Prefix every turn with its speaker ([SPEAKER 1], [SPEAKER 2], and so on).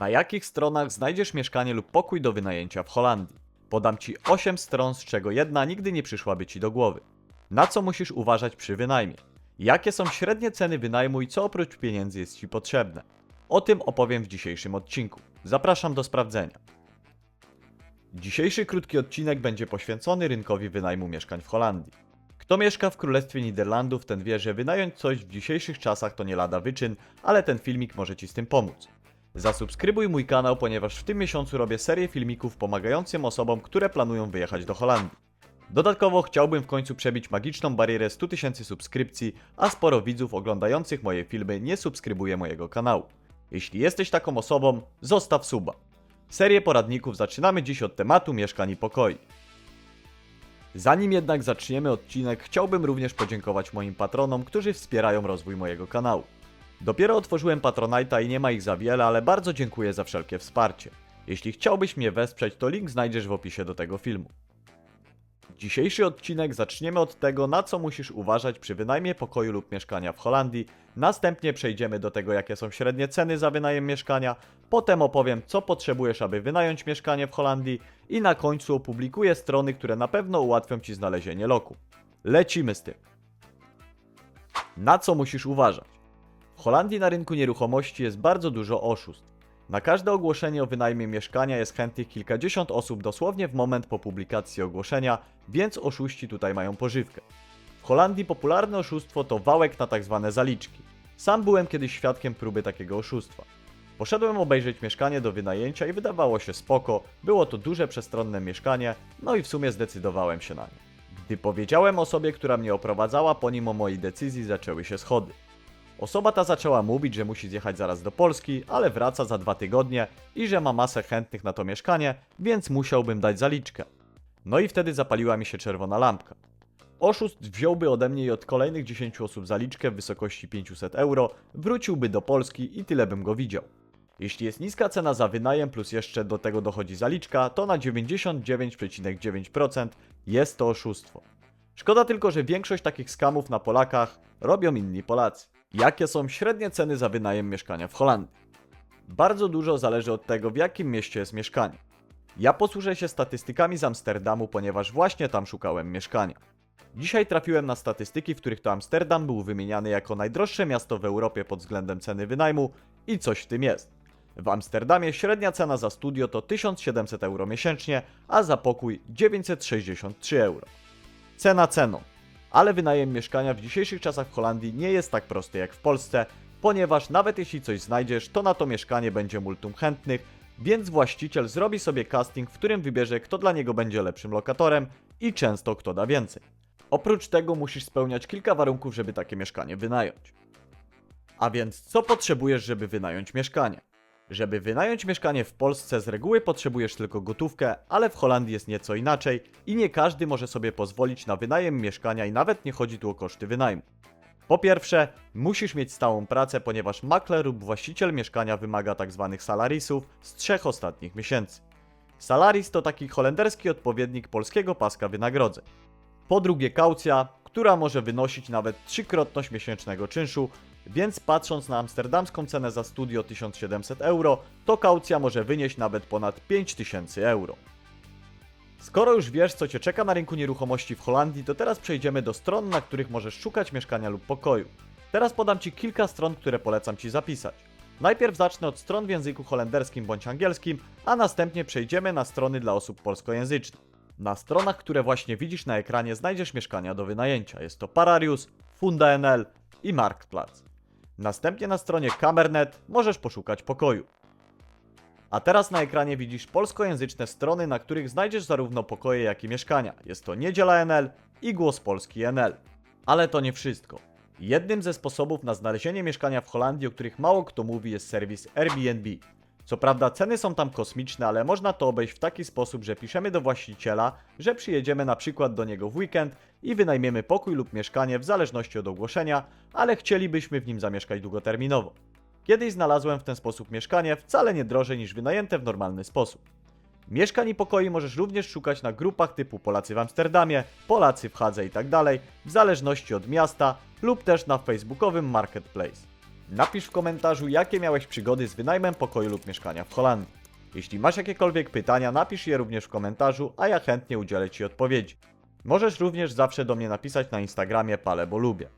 [SPEAKER 1] Na jakich stronach znajdziesz mieszkanie lub pokój do wynajęcia w Holandii? Podam Ci 8 stron, z czego jedna nigdy nie przyszłaby Ci do głowy. Na co musisz uważać przy wynajmie? Jakie są średnie ceny wynajmu i co oprócz pieniędzy jest Ci potrzebne? O tym opowiem w dzisiejszym odcinku. Zapraszam do sprawdzenia. Dzisiejszy krótki odcinek będzie poświęcony rynkowi wynajmu mieszkań w Holandii. Kto mieszka w Królestwie Niderlandów, ten wie, że wynająć coś w dzisiejszych czasach to nie lada wyczyn, ale ten filmik może Ci z tym pomóc. Zasubskrybuj mój kanał, ponieważ w tym miesiącu robię serię filmików pomagającym osobom, które planują wyjechać do Holandii. Dodatkowo chciałbym w końcu przebić magiczną barierę 100 tysięcy subskrypcji, a sporo widzów oglądających moje filmy nie subskrybuje mojego kanału. Jeśli jesteś taką osobą, zostaw suba. Serię poradników zaczynamy dziś od tematu mieszkań i pokoi. Zanim jednak zaczniemy odcinek, chciałbym również podziękować moim patronom, którzy wspierają rozwój mojego kanału. Dopiero otworzyłem Patronite'a i nie ma ich za wiele, ale bardzo dziękuję za wszelkie wsparcie. Jeśli chciałbyś mnie wesprzeć, to link znajdziesz w opisie do tego filmu. Dzisiejszy odcinek zaczniemy od tego, na co musisz uważać przy wynajmie pokoju lub mieszkania w Holandii. Następnie przejdziemy do tego, jakie są średnie ceny za wynajem mieszkania. Potem opowiem, co potrzebujesz, aby wynająć mieszkanie w Holandii. I na końcu opublikuję strony, które na pewno ułatwią Ci znalezienie loku. Lecimy z tym. Na co musisz uważać? W Holandii na rynku nieruchomości jest bardzo dużo oszustw. Na każde ogłoszenie o wynajmie mieszkania jest chętnych kilkadziesiąt osób dosłownie w moment po publikacji ogłoszenia, więc oszuści tutaj mają pożywkę. W Holandii popularne oszustwo to wałek na tak zwane zaliczki. Sam byłem kiedyś świadkiem próby takiego oszustwa. Poszedłem obejrzeć mieszkanie do wynajęcia i wydawało się spoko, było to duże przestronne mieszkanie, no i w sumie zdecydowałem się na nie. Gdy powiedziałem osobie, która mnie oprowadzała, po nim o mojej decyzji zaczęły się schody. Osoba ta zaczęła mówić, że musi zjechać zaraz do Polski, ale wraca za dwa tygodnie i że ma masę chętnych na to mieszkanie, więc musiałbym dać zaliczkę. No i wtedy zapaliła mi się czerwona lampka. Oszust wziąłby ode mnie i od kolejnych 10 osób zaliczkę w wysokości 500 euro, wróciłby do Polski i tyle bym go widział. Jeśli jest niska cena za wynajem plus jeszcze do tego dochodzi zaliczka, to na 99,9% jest to oszustwo. Szkoda tylko, że większość takich skamów na Polakach robią inni Polacy. Jakie są średnie ceny za wynajem mieszkania w Holandii? Bardzo dużo zależy od tego, w jakim mieście jest mieszkanie. Ja posłużę się statystykami z Amsterdamu, ponieważ właśnie tam szukałem mieszkania. Dzisiaj trafiłem na statystyki, w których to Amsterdam był wymieniany jako najdroższe miasto w Europie pod względem ceny wynajmu i coś w tym jest. W Amsterdamie średnia cena za studio to 1700 euro miesięcznie, a za pokój 963 euro. Cena ceną. Ale wynajem mieszkania w dzisiejszych czasach w Holandii nie jest tak prosty jak w Polsce, ponieważ nawet jeśli coś znajdziesz, to na to mieszkanie będzie multum chętnych, więc właściciel zrobi sobie casting, w którym wybierze, kto dla niego będzie lepszym lokatorem i często kto da więcej. Oprócz tego musisz spełniać kilka warunków, żeby takie mieszkanie wynająć. A więc co potrzebujesz, żeby wynająć mieszkanie? Żeby wynająć mieszkanie w Polsce z reguły potrzebujesz tylko gotówkę, ale w Holandii jest nieco inaczej i nie każdy może sobie pozwolić na wynajem mieszkania i nawet nie chodzi tu o koszty wynajmu. Po pierwsze, musisz mieć stałą pracę, ponieważ makler lub właściciel mieszkania wymaga tzw. salarisów z trzech ostatnich miesięcy. Salaris to taki holenderski odpowiednik polskiego paska wynagrodzeń. Po drugie, kaucja, która może wynosić nawet trzykrotność miesięcznego czynszu, więc patrząc na amsterdamską cenę za studio 1700 euro, to kaucja może wynieść nawet ponad 5000 euro. Skoro już wiesz, co Cię czeka na rynku nieruchomości w Holandii, to teraz przejdziemy do stron, na których możesz szukać mieszkania lub pokoju. Teraz podam Ci kilka stron, które polecam Ci zapisać. Najpierw zacznę od stron w języku holenderskim bądź angielskim, a następnie przejdziemy na strony dla osób polskojęzycznych. Na stronach, które właśnie widzisz na ekranie, znajdziesz mieszkania do wynajęcia. Jest to Pararius, Funda NL i Marktplatz. Następnie na stronie Kamernet możesz poszukać pokoju. A teraz na ekranie widzisz polskojęzyczne strony, na których znajdziesz zarówno pokoje, jak i mieszkania. Jest to Niedziela NL i Głos Polski NL. Ale to nie wszystko. Jednym ze sposobów na znalezienie mieszkania w Holandii, o których mało kto mówi, jest serwis Airbnb. Co prawda ceny są tam kosmiczne, ale można to obejść w taki sposób, że piszemy do właściciela, że przyjedziemy na przykład do niego w weekend i wynajmiemy pokój lub mieszkanie w zależności od ogłoszenia, ale chcielibyśmy w nim zamieszkać długoterminowo. Kiedyś znalazłem w ten sposób mieszkanie wcale nie drożej niż wynajęte w normalny sposób. Mieszkań i pokoi możesz również szukać na grupach typu Polacy w Amsterdamie, Polacy w Hadze itd., w zależności od miasta lub też na facebookowym marketplace. Napisz w komentarzu, jakie miałeś przygody z wynajmem pokoju lub mieszkania w Holandii. Jeśli masz jakiekolwiek pytania, napisz je również w komentarzu, a ja chętnie udzielę Ci odpowiedzi. Możesz również zawsze do mnie napisać na Instagramie Pale, lubię.